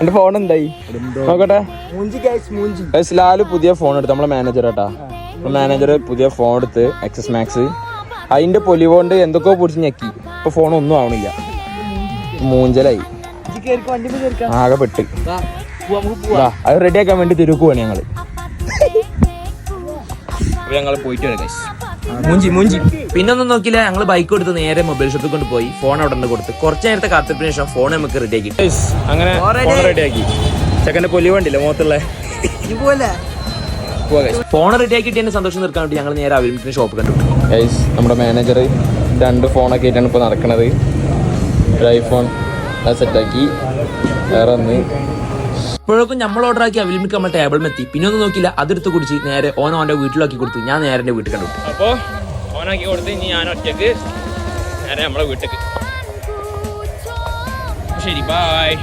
എന്റെ ഫോൺ എന്തായി? നോക്കട്ടെ. ലാൽ പുതിയ ഫോൺ എടുത്ത് നമ്മളെ മാനേജർ കേട്ടാ മാനേജർ പുതിയ ഫോൺ എടുത്ത് എക്സസ് മാക്സ് അതിന്റെ പൊലിവോണ്ട് എന്തൊക്കെയോ പിടിച്ച് ഞെക്കി. ഇപ്പൊ ഫോൺ ഒന്നും ആവണില്ല. മൂഞ്ചലായി. ആകെ പെട്ട്. അത് റെഡി ആക്കാൻ അത് റെഡിയാക്കാൻ വേണ്ടി തിരുക്കുവാണ് ഞങ്ങൾ. അപ്പൊ ഞങ്ങൾ പോയിട്ട് വരാം. മൂഞ്ചി മുഞ്ചി. പിന്നെ ഒന്നും നോക്കില്ല ഞങ്ങൾ ബൈക്ക് എടുത്ത് നേരെ മൊബൈൽ ഷോപ്പിൽ കൊണ്ട് പോയി. ഫോൺ അവിടെ നിന്ന് കൊടുത്ത്. കുറച്ച് നേരത്തെ കാത്തിപ്പിന് ശേഷം ഫോൺ നമുക്ക് റെഡി ആക്കി. അങ്ങനെ റെഡി ആക്കി. ചെക്കന്റെ പൊലി വേണ്ടില്ല മുഖത്തുള്ള? ഫോൺ റെഡി ആക്കിയിട്ട് സന്തോഷം നിർക്കാൻ വേണ്ടി ഞങ്ങൾ നേരെ അവലിമിറ്റിന് ഷോപ്പ് കണ്ടു. നമ്മുടെ മാനേജർ രണ്ട് ഫോണൊക്കെ ആയിട്ടാണ് ഇപ്പോൾ നടക്കുന്നത് ഒരു ഐഫോൺ സെറ്റാക്കി വേറെ ഒന്ന് ഇപ്പോഴേക്കും നമ്മൾ ഓർഡർ ആക്കി അവലിമിറ്റ് നമ്മൾ ടേബിൾ എത്തി. പിന്നെ ഒന്നും നോക്കില്ല അതെടുത്ത് കുടിച്ച് നേരെ ഓൻ ഓന്റെ വീട്ടിലാക്കി കൊടുത്തു. ഞാൻ നേരെ എന്റെ വീട്ടിൽ കണ്ടു. അപ്പോൾ ഓനാക്കി കൊടുത്ത് ഇനി ഞാൻ ഒറ്റയ്ക്ക് നേരെ നമ്മളെ വീട്ടിലേക്ക്. ശരി ബായ്